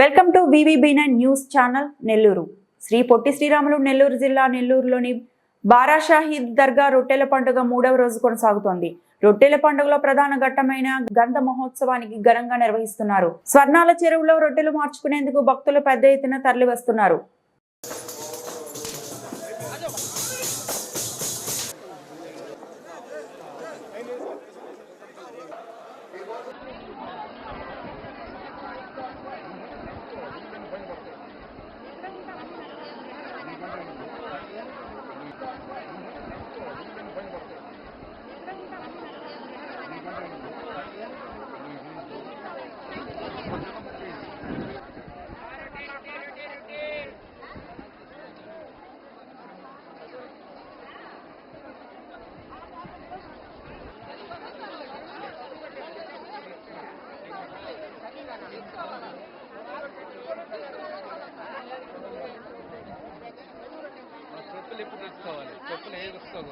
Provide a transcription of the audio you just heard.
Welcome to nine news channel Nellore. Sri Potti Sriramulu Nellore జిల్లా నెల్లూరులోని బారాషాహీద్ దర్గా రొట్టెల పండుగ మూడవ రోజు కొనసాగుతోంది. రొట్టెల పండుగలో ప్రధాన ఘట్టమైన గంధ మహోత్సవానికి ఘనంగా నిర్వహిస్తున్నారు. స్వర్ణాల చెరువులో రొట్టెలు మార్చుకునేందుకు భక్తులు పెద్ద ఎత్తున తరలి చెప్పులు ఎప్పుడు తెచ్చుకోవాలి చెప్పులు ఏ వస్తావు